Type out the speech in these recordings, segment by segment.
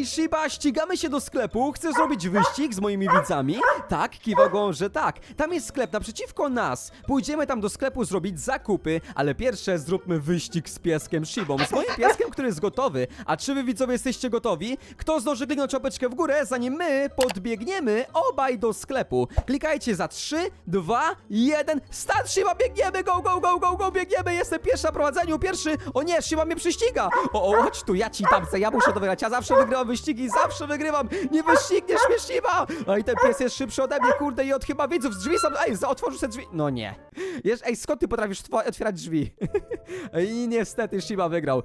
Ej, Shiba, ścigamy się do sklepu. Chcesz zrobić wyścig z moimi widzami? Tak, kiwa głową, że tak. Tam jest sklep naprzeciwko nas. Pójdziemy tam do sklepu zrobić zakupy, ale pierwsze zróbmy wyścig z pieskiem Shibą. Z moim pieskiem, który jest gotowy. A czy wy widzowie jesteście gotowi? Kto zdąży kliknąć łapeczkę w górę, zanim my podbiegniemy obaj do sklepu? Klikajcie za 3, 2, 1. Start, Shiba, biegniemy, go, go, go, go, go, biegniemy. Jestem pierwszy na prowadzeniu, pierwszy. O nie, Shiba mnie prześciga. O, o, chodź tu, ja ci dam, ja muszę to wygrać. Ja zawsze wygrywam wyścigi, zawsze wygrywam. Nie wyścigniesz mnie, Shiba. A i ten pies jest szybszy ode mnie, kurde, i od chyba widzów. Drzwi są, ej, otworzył sobie drzwi. No nie. Wiesz, ej, skąd ty potrafisz otw- otwierać drzwi? I niestety Shiba wygrał.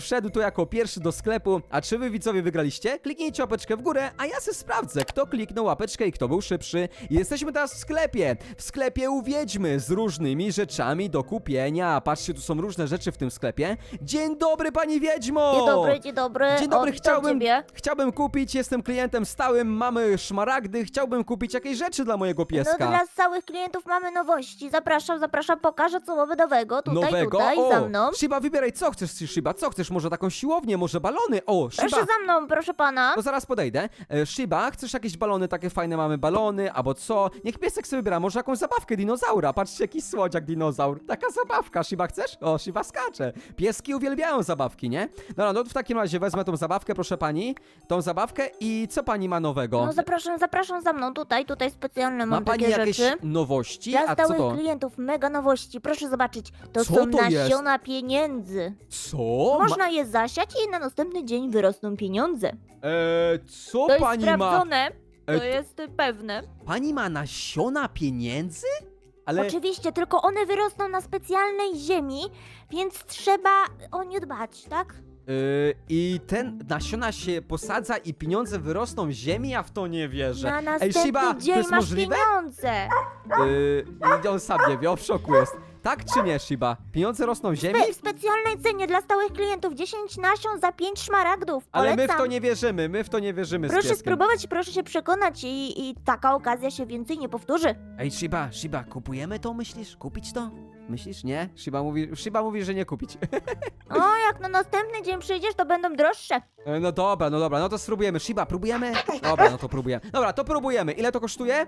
Wszedł tu jako pierwszy do sklepu. A czy wy widzowie wygraliście? Kliknijcie łapeczkę w górę, a ja se sprawdzę, kto kliknął łapeczkę i kto był szybszy. Jesteśmy teraz w sklepie. W sklepie u wiedźmy z różnymi rzeczami do kupienia. Patrzcie, tu są różne rzeczy w tym sklepie. Dzień dobry, pani wiedźmo! Dzień dobry, dzień dobry. Dzień dobry, o, witam chciałbym, Ciebie. Chciałbym kupić, jestem klientem stałym, mamy szmaragdy, chciałbym kupić jakieś rzeczy dla mojego No pieska. dla całych klientów mamy nowości. Zapraszam, zapraszam, pokażę co mamy nowego. Tutaj, Nowego? tutaj, o, za mną. Shiba, wybieraj, co chcesz, Shiba, co chcesz? Może taką siłownię, może balony? O, Shiba, Proszę za mną, proszę pana. no zaraz podejdę. E, Shiba, chcesz jakieś balony, takie fajne mamy balony, albo co? Niech piesek sobie wybiera, może jakąś zabawkę dinozaura. Patrzcie, jaki słodziak dinozaur. Taka zabawka, Shiba, chcesz? O, Shiba skacze. Pieski uwielbiają zabawki, nie? Dobra, no w takim razie wezmę tą zabawkę, proszę pani. Tą zabawkę i co pani ma nowego? No zapraszam, zapraszam za mną. Tutaj, tutaj specjalne ma mam pani takie jakieś rzeczy. nowości? Dla A co stałych to? klientów mega nowości. Proszę zobaczyć. To Co są to jest? nasiona pieniędzy. Co? Ma... Można je zasiać i na następny dzień wyrosną pieniądze. E, co To jest pani ma? sprawdzone, to E, jest pewne. Pani ma nasiona pieniędzy? Ale... Oczywiście, tylko one wyrosną na specjalnej ziemi, więc trzeba o nie dbać, tak? Yy, I ten nasiona się posadza i pieniądze wyrosną z ziemi, ja w to nie wierzę. Na Ej, Shiba, to dzień jest masz możliwe? pieniądze. Yy, I on sam nie wie, on w szoku jest. Tak czy nie, Shiba? Pieniądze rosną z ziemi? Spe- W specjalnej cenie dla stałych klientów 10 nasion za 5 szmaragdów. Ale my w to nie wierzymy, my w to nie wierzymy z Proszę pieskiem. spróbować, proszę się przekonać i, i taka okazja się więcej nie powtórzy. Ej, Shiba, Shiba, kupujemy to, myślisz? Kupić to? Myślisz? Nie? Shiba mówi, Shiba mówi że nie kupić. O, jak na następny dzień przyjdziesz, to będą droższe. E, No dobra, no dobra, no to spróbujemy. Shiba, próbujemy? Dobra, no to próbujemy. Dobra, to próbujemy. Ile to kosztuje?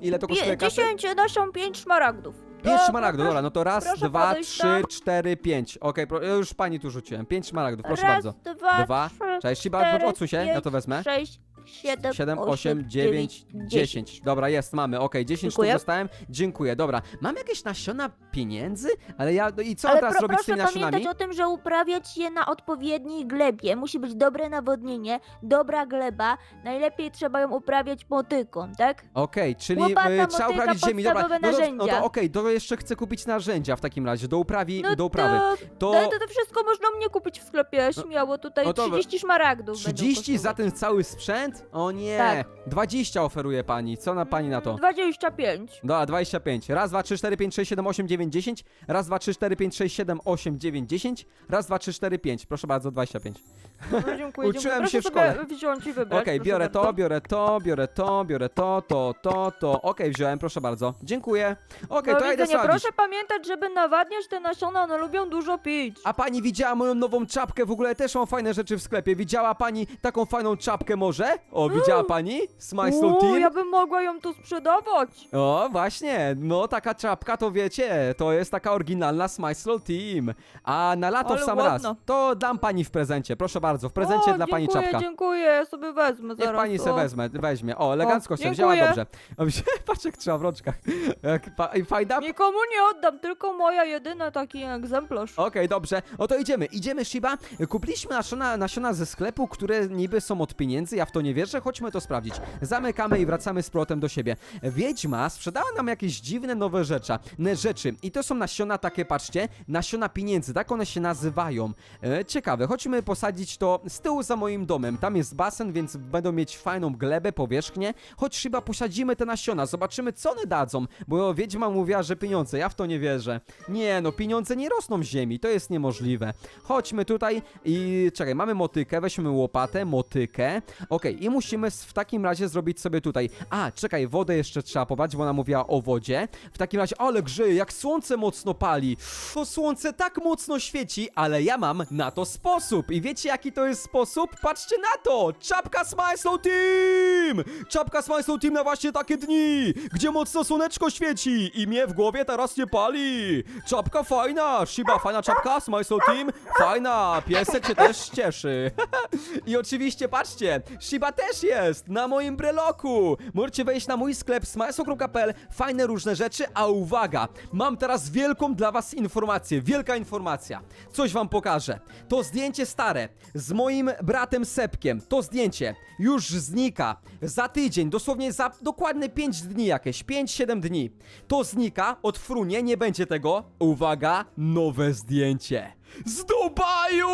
Ile to kosztuje Pie- kasy? 10 noszą 5 szmaragdów. Pięć Dobra, szmaragdów, dobra, no to raz, proszę dwa, podejść trzy, tam. cztery, pięć. Okej, pro- już pani tu rzuciłem. Pięć szmaragdów, proszę Raz, bardzo. dwa, Dwa. trzy, Cześć, Shiba, cztery, odsuń się, ja pięć, to wezmę. sześć, siedem, 7, 8, 9, 10. Dobra, jest, mamy, okej, 10 sztuk Dziękuję. dostałem. Dziękuję, dobra. Mam jakieś nasiona pieniędzy? Ale ja, no i co Ale teraz pro, robić z proszę tymi nasionami? pamiętać o tym, że uprawiać je na odpowiedniej glebie. Musi być dobre nawodnienie, dobra gleba. Najlepiej trzeba ją uprawiać motyką, tak? Okej, czyli Łopata, y, trzeba motyka, uprawić ziemi. Dobra, podstawowe no to, no narzędzia. to okej, to jeszcze chcę kupić narzędzia w takim razie, do uprawi, No do uprawy. to, To no to, to wszystko można mnie kupić w sklepie, śmiało. Tutaj no to- 30 szmaragdów będą 30 za kosztować. ten cały sprzęt? O nie, Tak. 20 oferuje pani. Co na pani na to? 25. Dobra, 25. Raz, dwa, trzy, cztery, pięć, sześć, siedem, osiem, dziewięć, dziesięć. Raz, dwa, trzy, cztery, pięć, sześć, siedem, osiem, dziewięć, dziesięć. Raz, dwa, trzy, cztery, pięć. Proszę bardzo, 25. No, dziękuję, Uczyłem dziękuję. się w Proszę sobie szkole. wziąć i wybrać. Okej, proszę biorę to, bardzo. biorę to, biorę to, biorę to, to, to, to. Okej, wziąłem, proszę bardzo. Dziękuję. Okej, Do to ja idę widzenia. sadzić. Proszę pamiętać, żeby nawadniać te nasiona, one lubią dużo pić. A pani widziała moją nową czapkę? W ogóle też mam fajne rzeczy w sklepie. Widziała pani taką fajną czapkę może? O, widziała pani? Smile Slow Uuu, Team? ja bym mogła ją tu sprzedawać. O, właśnie, no taka czapka to wiecie, to jest taka oryginalna Smile Slow Team. A na lato w Ale sam raz, ładna. to dam pani w prezencie, proszę bardzo, w prezencie o, dla pani dziękuję, czapka. Dziękuję, ja sobie wezmę Niech zaraz. pani se o. wezmę, weźmie. O, elegancko O, się wzięła, dziękuję. dobrze. Patrz jak trzyma w rączkach. Jak pa, i fajna? Okej, Nikomu nie oddam, tylko moja jedyna taki egzemplarz. dobrze. Oto idziemy, idziemy Shiba. Kupiliśmy nasiona, nasiona ze sklepu, które niby są od pieniędzy, ja w to nie wierzę, chodźmy to sprawdzić. Zamykamy i wracamy z powrotem do siebie. Wiedźma sprzedała nam jakieś dziwne nowe rzeczy, ne, rzeczy. I to są nasiona takie, patrzcie, nasiona pieniędzy, tak one się nazywają. E, ciekawe, chodźmy posadzić to z tyłu za moim domem. Tam jest basen, więc będą mieć fajną glebę, powierzchnię. Chodź chyba posadzimy te nasiona, zobaczymy co one dadzą, bo wiedźma mówiła, że pieniądze, ja w to nie wierzę. Nie, no pieniądze nie rosną z ziemi, to jest niemożliwe. Chodźmy tutaj i czekaj, mamy motykę, weźmy łopatę, motykę. Okej, i musimy w takim razie zrobić sobie tutaj. A, czekaj, wodę jeszcze trzeba pobrać, bo ona mówiła o wodzie. W takim razie, ale grzeje, jak słońce mocno pali. To słońce tak mocno świeci, ale ja mam na to sposób. I wiecie jaki to jest sposób? Patrzcie na to! Czapka Smile Team! Czapka Smile Team na właśnie takie dni, gdzie mocno słoneczko świeci i mnie w głowie teraz nie pali. Czapka fajna, Shiba fajna czapka, Smile Team fajna, piesek się też cieszy. I oczywiście patrzcie, Shiba też jest na moim breloku. Możecie wejść na mój sklep smajso.pl, fajne różne rzeczy, a uwaga, mam teraz wielką dla was informację, wielka informacja. Coś wam pokażę. To zdjęcie stare z moim bratem Sepkiem, to zdjęcie już znika. Za tydzień, dosłownie za dokładnie 5 dni jakieś, 5-7 dni. To znika, odfrunie, nie będzie tego. Uwaga, nowe zdjęcie. Z Dubaju!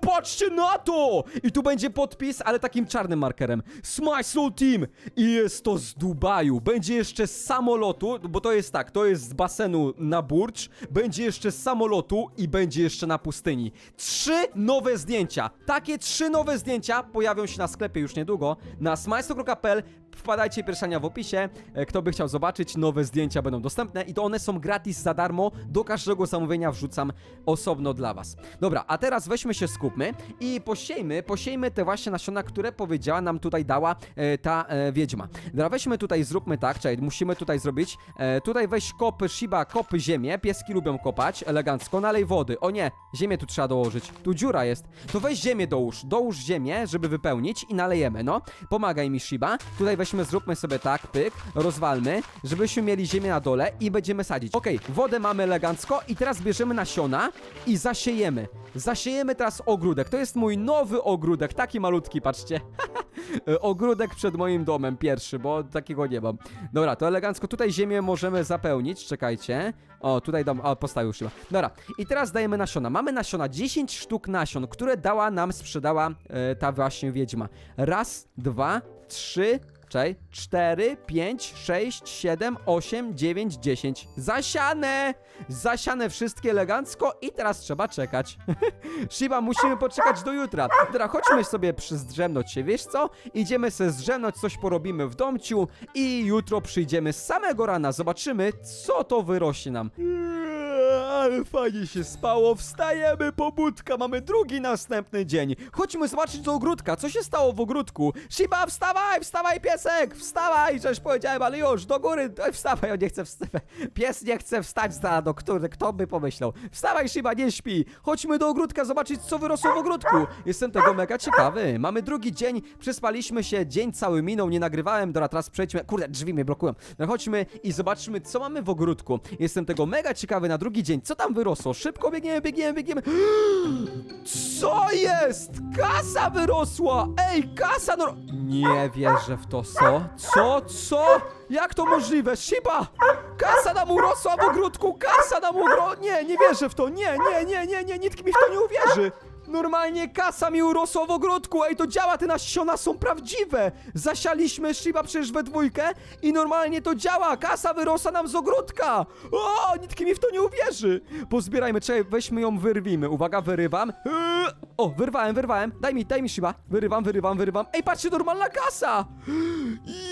Patrzcie na to! I tu będzie podpis, ale takim czarnym markerem. Smile Slow Team! I jest to z Dubaju. Będzie jeszcze z samolotu, bo to jest tak, to jest z basenu na Burcz, będzie jeszcze z samolotu i będzie jeszcze na pustyni. Trzy nowe zdjęcia. Takie trzy nowe zdjęcia pojawią się na sklepie już niedługo. Na smile.pl Wpadajcie, pierszania w opisie. E, Kto by chciał zobaczyć, nowe zdjęcia będą dostępne i to one są gratis za darmo. Do każdego zamówienia wrzucam osobno dla was. Dobra, a teraz weźmy się, skupmy i posiejmy, posiejmy te właśnie nasiona, które powiedziała nam tutaj dała e, ta e, wiedźma. Dobra, weźmy tutaj, zróbmy tak, czekaj, musimy tutaj zrobić. E, tutaj weź kopy, Shiba, kopy ziemię. Pieski lubią kopać, elegancko. Nalej wody. O nie, ziemię tu trzeba dołożyć. Tu dziura jest. To weź ziemię dołóż. Dołóż ziemię, żeby wypełnić i nalejemy, no. Pomagaj mi, Shiba. Tutaj weźmy, zróbmy sobie tak, pyk, rozwalmy, żebyśmy mieli ziemię na dole i będziemy sadzić. Okej, wodę mamy elegancko i teraz bierzemy nasiona i zasiejemy. Zasiejemy teraz ogródek. To jest mój nowy ogródek, taki malutki, patrzcie. Ogródek przed moim domem, pierwszy, bo takiego nie mam. Dobra, to elegancko tutaj ziemię możemy zapełnić, czekajcie. O, tutaj dam, o, postawił się. Dobra, i teraz dajemy nasiona. Mamy nasiona, 10 sztuk nasion, które dała nam, sprzedała e, ta właśnie wiedźma. Raz, dwa, trzy, Czekaj, 4, 5, 6, 7, 8, 9, 10. Zasiane! Zasiane wszystkie elegancko i teraz trzeba czekać. Shiba, musimy poczekać do jutra. Dobra, chodźmy sobie przyzdrzemnąć się, wiesz co? Idziemy sobie zdrzemnąć, coś porobimy w domciu i jutro przyjdziemy z samego rana, zobaczymy, co to wyrośnie nam. Ale fajnie się spało, wstajemy, pobudka, mamy drugi następny dzień. Chodźmy zobaczyć do ogródka, co się stało w ogródku. Shiba, wstawaj, wstawaj piesek, wstawaj, coś powiedziałem, ale już, do góry, wstawaj, on nie chce wstawaj. Pies nie chce wstać z rano, który, kto by pomyślał. Wstawaj Shiba, nie śpi. Chodźmy do ogródka zobaczyć, co wyrosło w ogródku. Jestem tego mega ciekawy. Mamy drugi dzień, przespaliśmy się, dzień cały minął, nie nagrywałem, dobra, teraz przejdźmy, kurde, drzwi mnie blokują. No chodźmy i zobaczmy, co mamy w ogródku. Jestem tego mega ciekawy na drugi dzień, co tam wyrosło. Szybko biegniemy, biegniemy, biegniemy. Co jest? Kasa wyrosła! Ej, kasa no... Nie wierzę w to, co? Co? Co? Jak to możliwe? Shiba! Kasa nam urosła w ogródku! Kasa nam ugro... Nie, nie wierzę w to! Nie, nie, nie, nie, nie, nikt mi w to nie uwierzy! Normalnie kasa mi urosła w ogródku! Ej, to działa, te nasiona są prawdziwe! Zasialiśmy Shiba przecież we dwójkę i normalnie to działa! Kasa wyrosła nam z ogródka! O, nikt mi w to nie uwierzy! Pozbierajmy, czekaj, weźmy ją, wyrwimy. Uwaga, wyrywam. O, wyrwałem, wyrwałem. Daj mi, daj mi Shiba. Wyrywam, wyrywam, wyrywam. Ej, patrzcie, normalna kasa!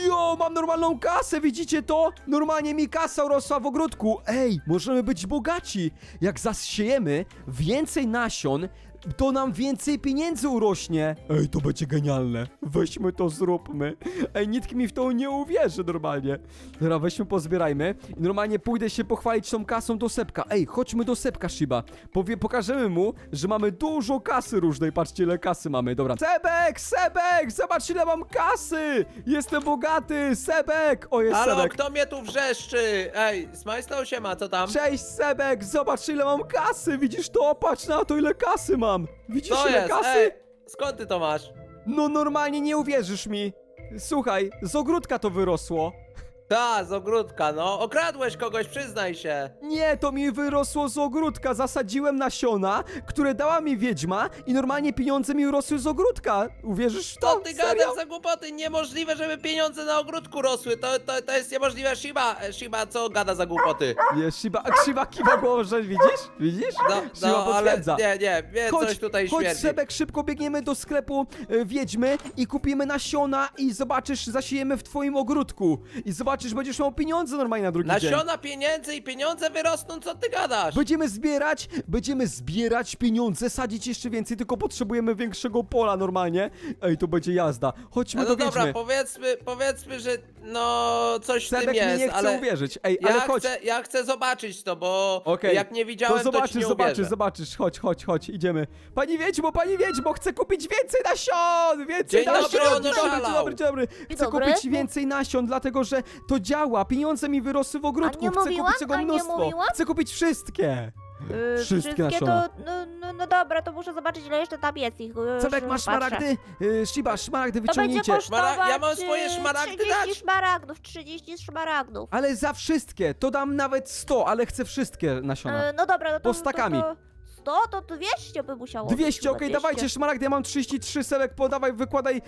Jo, mam normalną kasę, widzicie to? Normalnie mi kasa urosła w ogródku. Ej, możemy być bogaci. Jak zasiejemy więcej nasion, to nam więcej pieniędzy urośnie. Ej, to będzie genialne. Weźmy to, zróbmy. Ej, nikt mi w to nie uwierzy normalnie. Dobra, weźmy, pozbierajmy. I normalnie pójdę się pochwalić tą kasą do Sepka. Ej, chodźmy do Sepka, Shiba. Powie, pokażemy mu, że mamy dużo kasy różnej. Patrzcie, ile kasy mamy. Dobra. Sebek, Sebek, zobacz, ile mam kasy. Jestem bogaty, Sebek. O, jest Halo, Sebek. kto mnie tu wrzeszczy? Ej, Smajslow się ma, co tam? Cześć, Sebek, zobacz, ile mam kasy. Widzisz to? Patrz na to, ile kasy mam. Widzisz, Co ile jest? kasy? Ej, skąd ty to masz? No normalnie nie uwierzysz mi. Słuchaj, z ogródka to wyrosło. Ta, z ogródka, no. Okradłeś kogoś, przyznaj się. Nie, to mi wyrosło z ogródka. Zasadziłem nasiona, które dała mi wiedźma i normalnie pieniądze mi urosły z ogródka. Uwierzysz w to? To ty Serio? gadasz za głupoty, niemożliwe, żeby pieniądze na ogródku rosły, to, to, to jest niemożliwe, Shiba, Shiba, co gada za głupoty? Jest Shiba, Shiba kiwa głową, że widzisz? Widzisz? No, Shiba no ale potwierdza. nie, nie, wie, coś tutaj chodź śmierdzi. Sebek, szybko biegniemy do sklepu e, Wiedźmy i kupimy nasiona i zobaczysz, zasiejemy w twoim ogródku. I zobaczysz, będziesz miał pieniądze normalnie na drugi dzień. Nasiona pieniędzy i pieniądze wyrosną, co ty gadasz? Będziemy zbierać, będziemy zbierać pieniądze, sadzić jeszcze więcej, tylko potrzebujemy większego pola normalnie. Ej, to będzie jazda. Chodźmy No, do no dobra, powiedzmy, powiedzmy, że no coś w tym Sebek mi jest, nie chce ale uwierzyć. Ej, ja ale chodź. chcę, ja chcę zobaczyć to, bo Okej, jak nie widziałem, to to, ci zobaczysz, nie zobaczysz, uwierzę. zobaczysz. Chodź, chodź, chodź, idziemy. Pani Wiedźmo, pani Wiedźmo, chcę kupić więcej nasion! Więcej Dzień nasion! dobry, on dzień dobry, dzień oszalał. dobry, dzień dobry. Chcę dobry. kupić więcej nasion, dlatego że to działa. Pieniądze mi wyrosły w ogródku. nie Chcę mówiłam? kupić tego A nie mnóstwo. mówiłam? Chcę kupić wszystkie. Yy, Wszystkie to, no, no, no dobra, to muszę zobaczyć ile jeszcze tam jest ich. Yy, Sebek, już masz patrzę. szmaragdy? Y, Shiba, szmaragdy To będzie wyciągnijcie. kosztować Szmara- ja mam swoje yy, szmaragdy 30 dać? szmaragdów, 30 szmaragdów. Ale za wszystkie. To dam nawet 100, ale chcę wszystkie nasiona. E, no dobra, no to... Po stakami. To, to 100, to 200 by musiało być 200, chyba, okej, 200. dawajcie szmaragdy, ja mam 33, Sebek, podawaj, wykładaj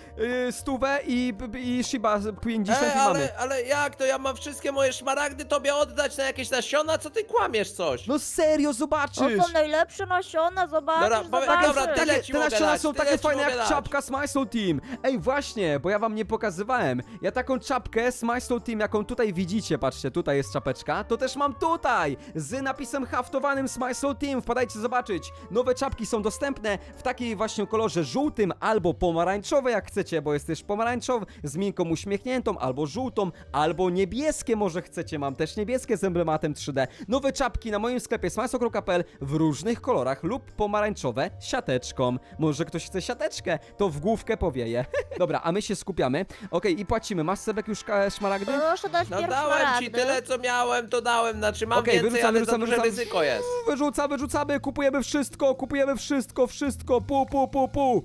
y, stówę i, i Shiba 50 Ej, i mamy. ale, ale jak to? Ja mam wszystkie moje szmaragdy tobie oddać na jakieś nasiona? Co ty kłamiesz coś? No serio, To zobaczysz! są najlepsze nasiona, zobaczysz, Dobra, powie- zobaczysz. dobra, tyle Takie, ci te mogę nasiona dać, są tyle takie ci fajne mogę jak dać. czapka Smysl Team. Ej, właśnie, bo ja wam nie pokazywałem. Ja taką czapkę Smysl Team, jaką tutaj widzicie, patrzcie, tutaj jest czapeczka, to też mam tutaj, z napisem haftowanym Smysl Team. Wpadajcie zobaczyć. Nowe czapki są dostępne w takiej właśnie kolorze żółtym albo pomarańczowe, jak chcecie, bo jest też pomarańczowy z minką uśmiechniętą, albo żółtą, albo niebieskie może chcecie. Mam też niebieskie z emblematem 3D. Nowe czapki na moim sklepie smysl.pl w różnych kolorach lub pomarańczowe siateczką. Może ktoś chce siateczkę, to w główkę powieje. Dobra, a my się skupiamy. Okej, i płacimy. Masz Sebek już szmaragdy? Proszę dać No pierwszy dałem ci tyle, co miałem, to dałem. Znaczy mam Okej, więcej, wyrzucamy, ale za wyrzucamy, duże wyrzucamy. ryzyko jest. Wyrzucamy, wyrzucamy, kupujemy wszystko, kupujemy wszystko, wszystko, pu, pu, pu, pu.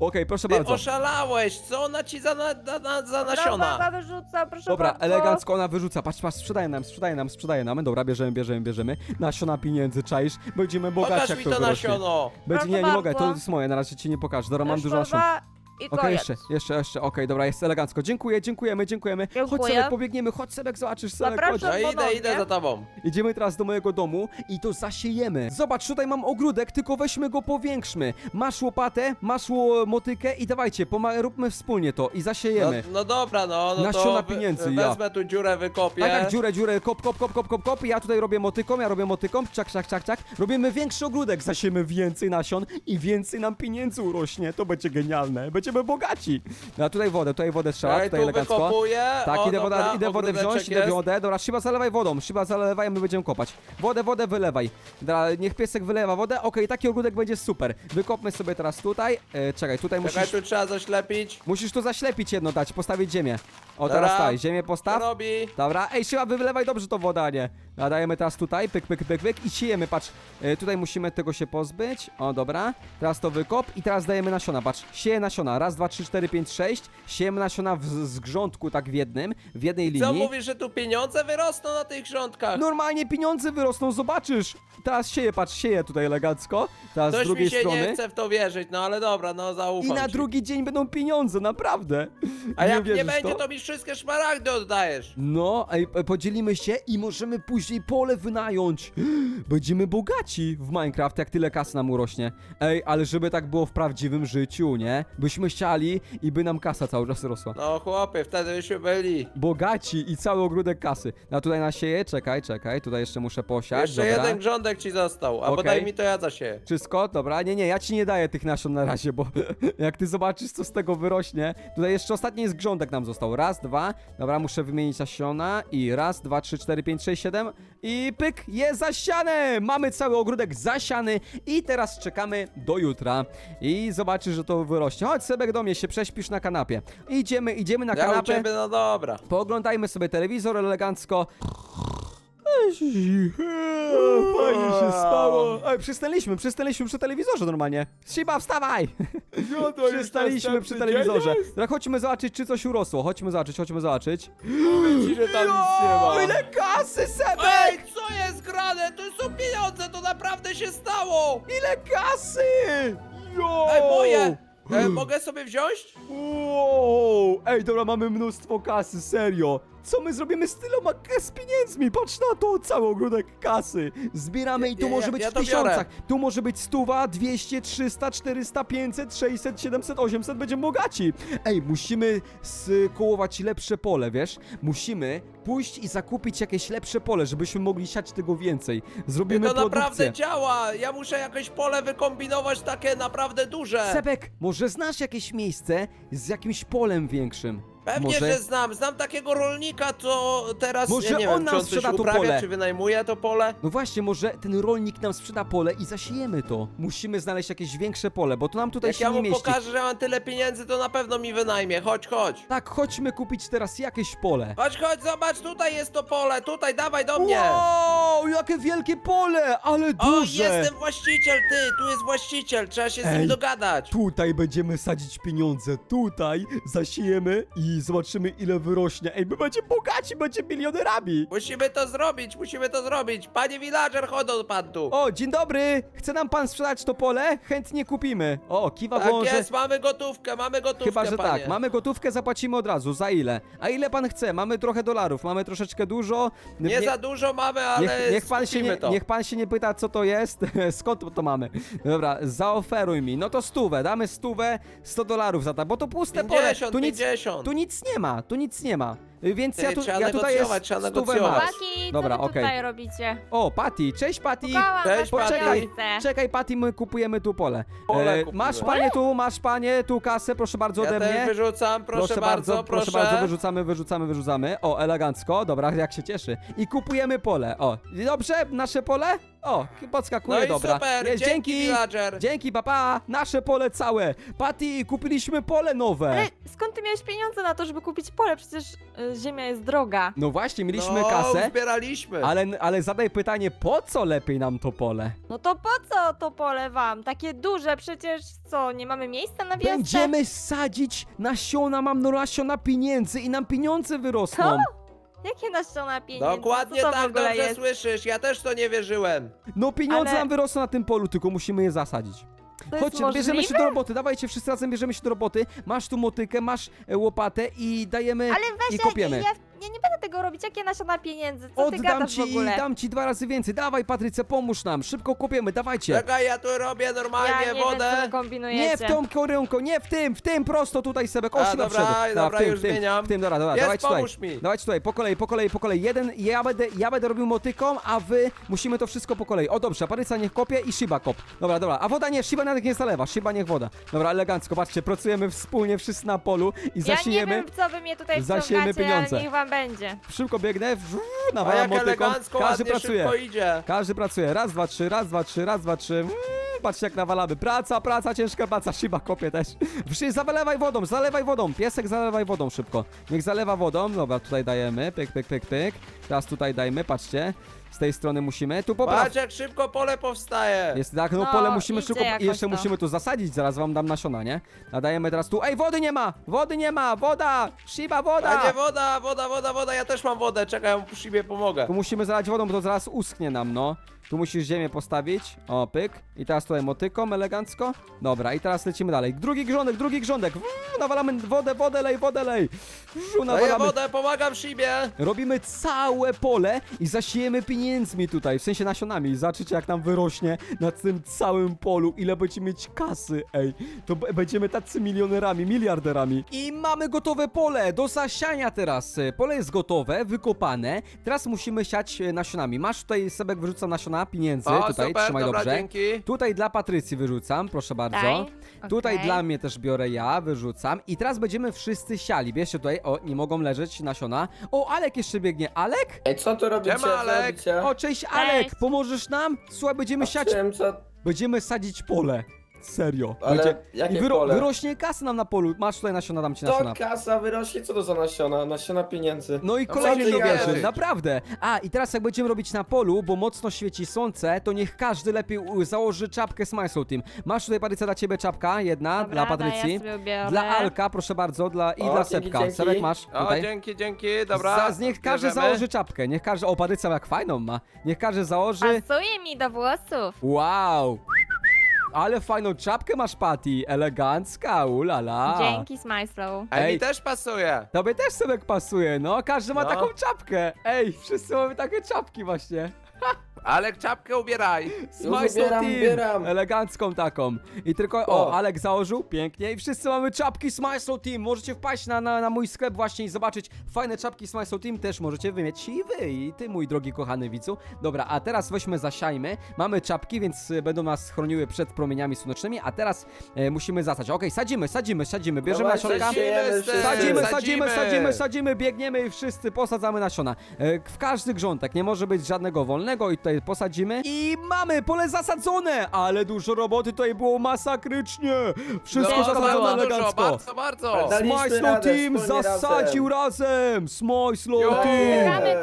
Okej, proszę Ty bardzo. oszalałeś, co ona ci za, na, na, na, za Dobra, nasiona? uwaga, wyrzucam, proszę Dobra, bardzo. elegancko ona wyrzuca. Patrz, patrz, sprzedaje nam, sprzedaje nam, sprzedaje nam. Dobra, bierzemy, bierzemy, bierzemy. Nasiona pieniędzy, czaisz? Będziemy bogaci, Pokaż jak mi to to wyrośnie. nasiono. Będzie, nie, nie mogę, to bardzo. jest moje, na razie ci nie pokażę. Dobra, mam dużo nasion. I Okej, koniec. jeszcze, jeszcze, jeszcze, okej, dobra, jest elegancko. Dziękuję, dziękujemy, dziękujemy. Chodź Dziękuję. Sebek, pobiegniemy, chodź Sebek, zobaczysz, Sebek, chodź. No idę, ponownie. idę za tobą. Idziemy teraz do mojego domu i to zasiejemy. Zobacz, tutaj mam ogródek, tylko weźmy go powiększmy. Masz łopatę, masz ło- motykę i dawajcie, poma- róbmy wspólnie to i No, zasiejemy. no dobra, no, no Nasiona to pieniędzy, ja. wezmę tu dziurę, wykopię. Tak, tak, dziurę, dziurę, kop, kop, kop, kop, kop, kop. Ja tutaj robię motyką, ja robię motyką, czak, czak, czak, czak. Robimy większy ogródek, zasiemy więcej nasion i więcej nam pieniędzy urośnie. To będzie genialne, będziemy bogaci. No a tutaj wodę, tutaj wodę trzeba, Ej, tutaj tu elegancko. wykopuję. Tak, o, idę, dobra, woda, idę wodę ogródeczek wziąć, idę jest. wodę. Dobra, Szyba zalewaj wodą, Szyba zalewaj, a my będziemy kopać. Wodę, wodę wylewaj. Dobra, niech piesek wylewa wodę. Okej, taki ogródek będzie super. Wykopmy sobie teraz tutaj. E, czekaj, tutaj Czekaj, musisz... tu trzeba zaślepić. Musisz tu zaślepić jedno dać, postawić ziemię. O, Dobra. teraz daj, ziemię Co postaw. robi? Dobra, ej, Szyba, wylewaj dobrze to woda, a nie. A dajemy teraz tutaj, pyk, pyk, pyk, pyk i siejemy, patrz. E, tutaj musimy tego się pozbyć. O, dobra. Teraz to wykop i teraz dajemy nasiona, patrz. Sieję nasiona. Raz, dwa, trzy, cztery, pięć, sześć. Siejemy nasiona w z grządku, tak w jednym, w jednej linii. Co mówisz, że tu pieniądze wyrosną na tych grządkach? Normalnie pieniądze wyrosną, zobaczysz. Teraz sieję, patrz, sieję tutaj elegancko. Teraz z Coś drugiej mi się strony. nie chce w to wierzyć, no ale dobra, no zaufam I na ci. drugi dzień będą pieniądze, naprawdę. A jak nie wierzysz będzie, to mi wszystkie szmaragdy oddajesz. No, ej, podzielimy się i możemy później pole wynająć. Będziemy bogaci w Minecraft, jak tyle kasy nam urośnie. Ej, ale żeby tak było w prawdziwym życiu, nie? Byśmy chcieli i by nam kasa cały czas rosła. No chłopie, wtedy byśmy byli. Bogaci i cały ogródek kasy. No tutaj nasieję, czekaj, czekaj, tutaj jeszcze muszę posiać, Jeszcze dobra. jeden grządek ci został, a Okej. podaj mi to ja zasieję. Wszystko? Dobra, nie, nie, ja ci nie daję tych nasion na razie, bo jak ty zobaczysz, co z tego wyrośnie. Tutaj jeszcze ostatni jest grządek nam został. Raz, dwa, dobra, muszę wymienić nasiona i raz, dwa, trzy, cztery, pięć, sześć, siedem i pyk, jest zasiane! Mamy cały ogródek zasiany i teraz czekamy do jutra i zobaczysz, że to wyrośnie. Chodź, Sebek, do mnie się prześpisz na kanapie. Idziemy, idziemy na Ja u kanapę. ciebie, no dobra. Pooglądajmy sobie telewizor elegancko. Fajnie się spało. Ej, przystaliśmy, przystaliśmy przy telewizorze normalnie. Shiba, wstawaj! No to już Przystaliśmy przy następny telewizorze. dzień jest? Dobra, chodźmy zobaczyć, czy coś urosło. Chodźmy zobaczyć, chodźmy zobaczyć. Mówię ci, że tam nic nie O, ma. ile kasy, Sebek! Ej, co jest grane? To są pieniądze, to naprawdę się stało! Ile kasy! Jo! Ej, moje! E, mogę sobie wziąć? Wow! Ej, dobra, mamy mnóstwo kasy, serio. Co my zrobimy z tyloma k- z pieniędzmi? Patrz na to, cały ogródek kasy. Zbieramy i tu Ja- może ja- być ja w to tysiącach. Tu może być stuwa, 200, 300, 400, 500, 600, 700, 800. Będziemy bogaci. Ej, musimy skołować lepsze pole, wiesz? Musimy pójść i zakupić jakieś lepsze pole, żebyśmy mogli siać tego więcej. Zrobimy To produkcję. naprawdę działa! Ja muszę jakoś pole wykombinować takie naprawdę duże! Sebek, może znasz jakieś miejsce z jakimś polem większym? Pewnie, może... że znam. Znam takiego rolnika, co teraz Może ja nie on wiem, nam czy on coś sprzeda to uprawia, pole. czy wynajmuje to pole. No właśnie, może ten rolnik nam sprzeda pole i zasiejemy to. Musimy znaleźć jakieś większe pole, bo to nam tutaj Jak się ja nie mu mieści. pokażę, że mam tyle pieniędzy, to na pewno mi wynajmie. Chodź, chodź. Tak, chodźmy kupić teraz jakieś pole. Chodź, chodź, zobacz, tutaj jest to pole, tutaj, dawaj do mnie. Wow, jakie wielkie pole, ale O, duże. jestem właściciel, ty, tu jest właściciel, trzeba się z Ej. nim dogadać. Tutaj będziemy sadzić pieniądze, tutaj zasiejemy i zobaczymy ile wyrośnie. Ej, my będziemy bogaci, będziemy milionerami. Musimy to zrobić, musimy to zrobić. Panie villager, chodź pan tu. O, dzień dobry, chce nam pan sprzedać to pole? Chętnie kupimy. O, kiwa tak głową, że... jest, mamy gotówkę, mamy gotówkę, Chyba, że panie. tak. Mamy gotówkę, zapłacimy od razu. Za ile? A ile pan chce? Mamy trochę dolarów, mamy troszeczkę dużo. Nie za dużo mamy, ale niech, niech, pan się nie, to. niech pan się nie pyta, co to jest, skąd to mamy. Dobra, zaoferuj mi. No to stówę, damy stówę, 100 dolarów za to, bo to puste 50, pole. Tu nic, 50. tu nic nie ma, tu nic nie ma. Więc Ty, ja tu, trzeba ja tutaj negocjować, jest trzeba stówę negocjować. masz. Chłopaki, co Dobra, wy okej. tutaj robicie? O, Patty, cześć Patty. Pukałam Cześć, was Patty. Czekaj, Patty, my kupujemy tu pole. Pole E, kupujemy. masz panie tu, masz panie tu kasę, proszę bardzo Ja ode też mnie. wyrzucam, proszę, bardzo, proszę bardzo, wyrzucamy, wyrzucamy, wyrzucamy. O, elegancko, dobra, jak się cieszy. I kupujemy pole. O, dobrze, nasze pole? O, podskakuje, No i dobra. super, Jest, dzięki, dzięki, villager. dzięki, papa, nasze pole całe. Patty, kupiliśmy pole nowe. Ale skąd ty miałeś pieniądze na to, żeby kupić pole? Przecież y, ziemia jest droga. No właśnie, mieliśmy no, kasę, zbieraliśmy. ale, ale zadaj pytanie, po co lepiej nam to pole? No to po co to pole wam? Takie duże, przecież co, nie mamy miejsca na wiosce? Będziemy sadzić nasiona, mam no nasiona pieniędzy i nam pieniądze wyrosną. Co? Jakie nasiona pieniędzy? Dokładnie Co to w tak, ogóle dobrze jest? słyszysz, ja też to nie wierzyłem. No pieniądze Ale- nam wyrosną na tym polu, tylko musimy je zasadzić. To jest bierzemy się możliwe? do roboty, dawajcie wszyscy razem bierzemy się do roboty. Masz tu motykę, masz e, łopatę i dajemy Ale i weź, kopiemy. ja, ja, nie będę tego robić. Jakie nasiona pieniędzy? Co ty Oddam gadasz ci w ogóle? dam ci dwa razy więcej. Dawaj Patryce, pomóż nam, szybko kopiemy, dawajcie. Czekaj, ja tu robię normalnie ja nie wodę. wiem, co wy kombinujecie. Nie w tą korynką, nie w tym, w tym, prosto tutaj Sebek, o A, siła dobra, wszedł. dobra, w tym, już w tym, zmieniam. w tym, dobra, dobra, Jest, dawajcie tutaj. pomóż mi. Dawajcie tutaj, po kolei, po kolei, po kolei. Jeden, ja będę, ja będę robił motyką, a wy musimy to wszystko po kolei. O dobrze, Patryca niech kopie i Shiba kop. Dobra, dobra, a woda nie, Shiba nawet nie zalewa, Shiba niech woda. Dobra, elegancko, patrzcie, pracujemy wspólnie wszyscy na polu i Ja nie wiem, co wy mnie tutaj wciągacie, pieniądze. ale niech wam będzie. Szybko biegnę, wrz- A nawalam jak motyką. elegancko, Każdy ładnie, pracuje. szybko idzie. Każdy pracuje. Raz, dwa, trzy, raz, dwa, trzy, raz, dwa, trzy. Mm, patrzcie jak nawalamy. Praca, praca, ciężka praca. Shiba kopie też. Wszy, zalewaj wodą, zalewaj wodą. Piesek zalewaj wodą szybko. Niech zalewa wodą. Dobra, tutaj dajemy. Pyk, pyk, pyk, pyk. Teraz tutaj dajmy, patrzcie. Z tej strony musimy. Tu popraw. Patrz jak szybko pole powstaje. Jest tak, no, No, pole musimy idzie szybko. I jeszcze to. musimy tu zasadzić. Zaraz wam dam nasiona, nie? Nadajemy teraz tu. Ej, wody nie ma! Wody nie ma! Woda! Shiba, woda! A nie, woda, woda, woda, woda, ja też mam wodę, czekaj, ja mu szybie pomogę. Tu musimy zalać wodą, bo to zaraz uschnie nam, no. Tu musisz ziemię postawić. O, pyk. I teraz tutaj motyką elegancko. Dobra, i teraz lecimy dalej. Drugi grządek, drugi grządek. Wrr, nawalamy wodę, wodę lej, wodę lej. Wrr, Daję nawalamy. wodę, pomagam szybie. Robimy całe pole i zasiejemy pieniędzmi tutaj, w sensie nasionami. Zobaczycie jak nam wyrośnie na tym całym polu, ile będziemy mieć kasy, ej. To będziemy tacy milionerami, miliarderami. I mamy gotowe pole do zasiania teraz. Pole jest gotowe, wykopane. Teraz musimy siać e, nasionami. Masz tutaj, Sebek wyrzuca nasiona pieniędzy, O, tutaj, super, trzymaj dobra, dobrze. dzięki. Tutaj dla Patrycji wyrzucam, proszę bardzo. Daj. Tutaj Okej. dla mnie też biorę ja, wyrzucam. I teraz będziemy wszyscy siali. Bierzcie tutaj, o, nie mogą leżeć nasiona. O, Alek jeszcze biegnie. Alek? Ej, co tu robicie? Siema, Co Alek. robicie? O, cześć Alek, pomożesz nam? Słuchaj, będziemy siać, Czym, co? będziemy sadzić pole. Serio. Ale Będzie- jakie I wyro pole? wyrośnie kasy nam na polu. Masz tutaj nasiona, dam ci To nasiona. kasa wyrośnie, co to za nasiona? Nasiona pieniędzy. No i No kolejny ty naprawdę. A, i teraz jak będziemy robić na polu, bo mocno świeci słońce, to niech każdy lepiej u- założy czapkę Smile Team. Masz tutaj, Patrycja, dla ciebie czapka, jedna, Dobra, dla Patrycji. Ja sobie biorę. Dla Alka, proszę bardzo, dla, i O, dla dzięki, Sepka. dzięki. Sebek masz O, tutaj. dzięki, dzięki, dobra. Za, niech każdy bierzemy. założy czapkę, niech każdy, o Patrycja jak fajną ma, niech każdy założy, Pasuje mi do włosów. wow. Ale fajną czapkę masz, Patty, elegancka, ulala. Dzięki, Smajslow. Ej, Ej. mi też pasuje. Tobie też Sebek pasuje, no, każdy ma No. taką czapkę. Ej, wszyscy mamy takie czapki właśnie. Alek, czapkę ubieraj. Smile ubieram, Team, ubieram. elegancką taką. I tylko, o, O. Alek założył, pięknie. I wszyscy mamy czapki Smile Team. Możecie wpaść na, na, na mój sklep właśnie i zobaczyć fajne czapki Smile Team. Też możecie wymieć i wy, i ty, mój drogi kochany widzu. Dobra, a teraz weźmy zasiajmy. Mamy czapki, więc e, będą nas chroniły przed promieniami słonecznymi, a teraz e, musimy zasać. Okej, sadzimy, sadzimy, sadzimy. Bierzemy Dawajcie, nasionka. siejemy wszyscy. Sadzimy, Sadzimy. sadzimy, sadzimy, sadzimy, biegniemy i wszyscy posadzamy nasiona. E, W każdy grządek, nie może być żadnego wolnego i tutaj posadzimy. I mamy pole zasadzone, ale dużo roboty tutaj było masakrycznie. Wszystko No, zasadzone bardzo dużo, elegancko. bardzo, bardzo. Daliśmy Smajslow radę, Team wspólnie zasadził razem! Smajslow Jo. Team! Czekamy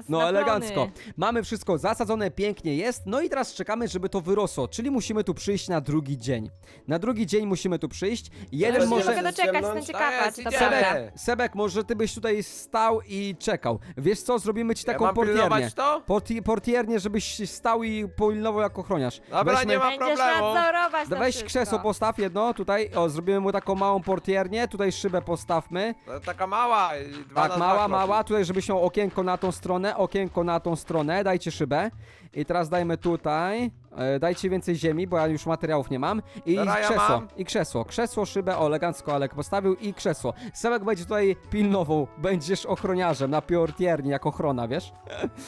Yes. No elegancko. plony. Mamy wszystko zasadzone, pięknie jest. No i teraz czekamy, żeby to wyrosło, czyli musimy tu przyjść na drugi dzień. Na drugi dzień musimy tu przyjść. Jeden Teraz Nie może... mogę doczekać, jestem ciekawa, jest, czy to idziemy. prawda. Sebek, Sebek, może ty byś tutaj stał i czekał. Wiesz co, zrobimy ci Ja taką mam portiernię. pilnować to? Porti portiernię, żebyś stał i pilnował jak ochroniarz. Dobra, Weźmy- nie ma Będziesz problemu. nadzorować to Weź wszystko. krzesło, postaw jedno, tutaj, o, zrobimy mu taką małą portiernię, tutaj szybę postawmy. To Taka mała. y, dwa Tak, dwa mała, kroki. mała, tutaj żebyś miał okienko na tą stronę, okienko na tą stronę, dajcie szybę. I teraz dajmy tutaj, e, dajcie więcej ziemi, bo ja już materiałów nie mam. I Dobra, ja krzesło, mam. i krzesło, krzesło, szybę, o, elegancko Alek postawił i krzesło. Sebek będzie tutaj pilnował, będziesz ochroniarzem na portierni, jak ochrona, wiesz?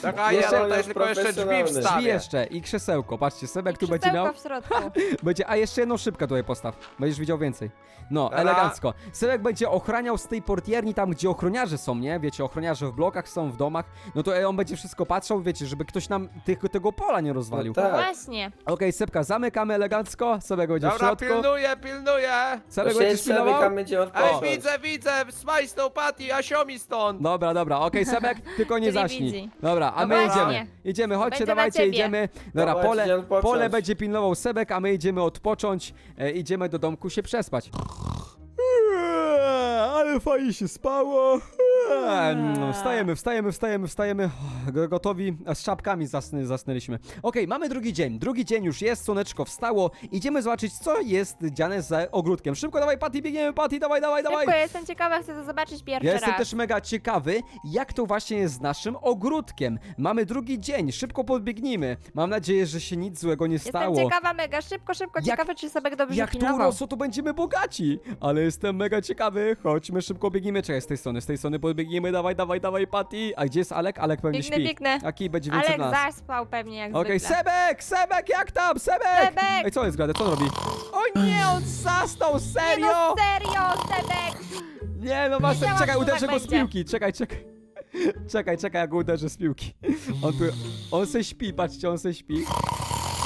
Taka Jeszcze- ja tutaj tylko jeszcze drzwi profesjonalny. Drzwi wstawię. jeszcze i krzesełko, patrzcie, Sebek tu będzie miał... w środku. Będzie, a jeszcze jedną szybkę tutaj postaw. Będziesz widział więcej. No, Dobra. elegancko. Sebek będzie ochraniał z tej portierni tam, gdzie ochroniarze są, nie? Wiecie, ochroniarze w blokach są, w domach. No to e, on będzie wszystko patrzał, wiecie, żeby ktoś nam tych, tego pola nie rozwalił. No tak. Właśnie. Okej, Sebka, zamykamy elegancko. Sebek będzie w Dobra, środku. pilnuję, pilnuję. Sebek To będziesz pilnował? Sebek, będzie Ej, odpocząć. widzę, widzę, Smajslow Patty, Asiomi stąd. Dobra, dobra, okej, Sebek, tylko nie Czyli zaśnij. Dobra, a my właśnie. idziemy. Idziemy, chodźcie, Będzie na dawajcie, ciebie. idziemy. Dobra, Dawajcie, pole, odpocząć. pole będzie pilnował Sebek, a my idziemy odpocząć. E, idziemy do domku się przespać. Eee, Ale fajnie się spało. Eee, Wstajemy, wstajemy, wstajemy, wstajemy. G- Gotowi, z czapkami zasny, zasnęliśmy. Okej, mamy drugi dzień. Drugi dzień już jest, słoneczko wstało. Idziemy zobaczyć, co jest dziane za ogródkiem. Szybko, dawaj, Patty, biegniemy, Patty, dawaj, dawaj, dawaj. Szybko, jestem ciekawa, chcę to zobaczyć pierwszy Ja jestem raz. też mega ciekawy, jak to właśnie jest z naszym ogródkiem. Mamy drugi dzień, szybko podbiegnijmy. Mam nadzieję, że się nic złego nie stało. Jestem ciekawa mega, szybko, szybko, Jak- ciekawe czy sobie dobrze Jak to pilnował. urosło, to będziemy bogaci. Ale jestem mega ciekawy. Chodźmy, szybko biegnijmy. Czekaj, z tej strony, z tej strony podbiegnijmy. Dawaj, dawaj, dawaj, Patty. A gdzie jest Alek? Alek pewnie Biegnę, śpi. biegnę. Aki będzie więcej Alek nas. zaspał pewnie jak Okej, zwykle. Sebek, Sebek, jak tam? Sebek! Sebek! Ej, co jest grane? Co on robi? O nie, on zastał, Nie serio! no serio, Sebek! Nie, no masz, Wiedziałam, czekaj, że uderzę tak go z będzie. piłki, czekaj, czekaj. Czekaj, czekaj, jak go uderzę z piłki. On tu, on se śpi, patrzcie, on se śpi.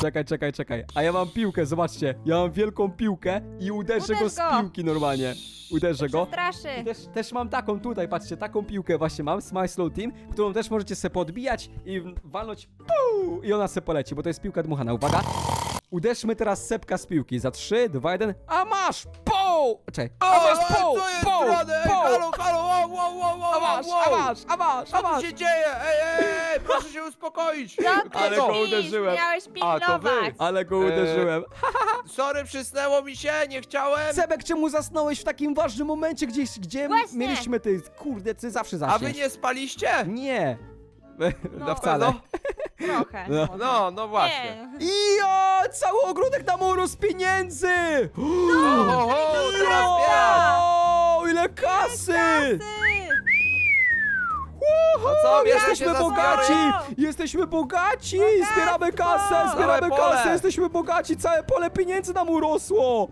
Czekaj, czekaj, czekaj. A ja mam piłkę, zobaczcie. Ja mam wielką piłkę i uderzę go z go. piłki normalnie. Uderzę go. I Straszy. też, też mam taką tutaj, patrzcie, taką piłkę właśnie mam, Smile Slow Team, którą też możecie sobie podbijać i walnąć puu, i ona se poleci, bo to jest piłka dmuchana. Uwaga. Uderzmy teraz sepka z piłki. Za 3, 2, 1. A masz! Poł! Czekaj. A O, masz! Poł! co jest Poł! grane? Ej, Poł! halo, halo, wow, wow, wow, wow, A masz! wow. A masz! A masz! A Co masz! się dzieje? Ej, ej, ej, proszę się uspokoić. Co ty Ale go śpisz? uderzyłem. Miałeś A, to wy. pilnować. Ale go Eee, uderzyłem. Sorry, przysnęło mi się, nie chciałem. Sebek, czemu zasnąłeś w takim ważnym momencie, gdzieś, gdzie Właśnie. mieliśmy ty? Kurde, ty zawsze A wy nie spaliście? Nie. No, No. wcale. No, Trochę. No. no, no właśnie. Nie. I o, cały ogródek nam urósł pieniędzy! Ho, ho, teraz. O, ile kasy! Ty. No co, Jesteśmy za bogaci! zbiory. Jesteśmy bogaci! Zbieramy kasę, Całe zbieramy pole. kasę, jesteśmy bogaci, całe pole pieniędzy nam urosło!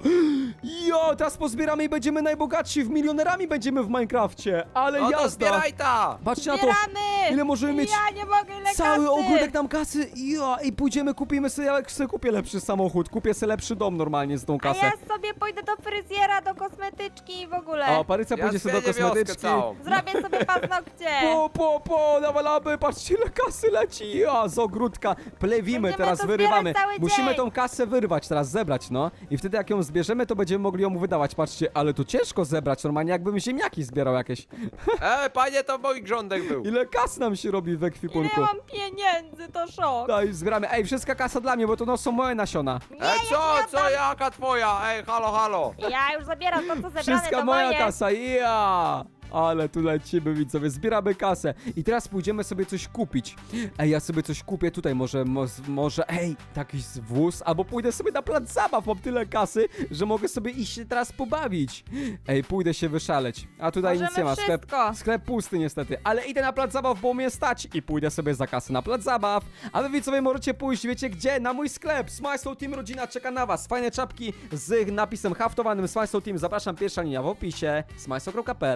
Jo, teraz pozbieramy i będziemy najbogatsi, w milionerami będziemy w Minecrafcie, ale No to jazda! zbieraj ta! Patrzcie na to, Zbieramy! ile możemy mieć Ja nie mogę, ile cały kasy! ogródek nam kasy, jo, i pójdziemy, kupimy sobie, jak sobie kupię lepszy samochód, kupię sobie lepszy dom normalnie z tą A kasę. ja sobie pójdę do fryzjera, do kosmetyczki i w ogóle. A Parycja Ja pójdzie sobie do zmienię wioskę kosmetyczki. całą. Zrobię sobie paznokcie. Po, po, po, nawalamy, patrzcie ile kasy leci, ja, z ogródka, plewimy, Będziemy teraz to wyrywamy. cały Musimy dzień. tą kasę wyrwać, teraz zebrać, no. I wtedy jak ją zbierzemy, to będziemy mogli ją wydawać, patrzcie, ale to ciężko zebrać, normalnie jakbym ziemniaki zbierał jakieś. E, panie, to mój grządek był. Ile kas nam się robi w Ile ekwipunku. ja mam pieniędzy, to szok. Daj, zbieramy, ej, wszystka kasa dla mnie, bo to no są moje nasiona. E, co, co, jaka twoja? Ej, halo, halo. Ja już zabieram to, co zebrane, Wszystka to moja moje. kasa, ja! Ale tu lecimy, widzowie, zbieramy kasę. I teraz pójdziemy sobie coś kupić. Ej, ja sobie coś kupię tutaj, może, mo- może, ej, taki wóz, albo pójdę sobie na plac zabaw, mam tyle kasy, że mogę sobie iść się teraz pobawić. Ej, pójdę się wyszaleć. A tutaj nic Możemy nie ma, sklep, wszystko. sklep pusty niestety, ale idę na plac zabaw, bo mnie stać i pójdę sobie za kasę na plac zabaw. A wy widzowie możecie pójść, wiecie gdzie? Na mój sklep. Smile Team Rodzina czeka na was. Fajne czapki z napisem haftowanym Smile Team. Zapraszam, pierwsza linia w opisie. smileslow.pl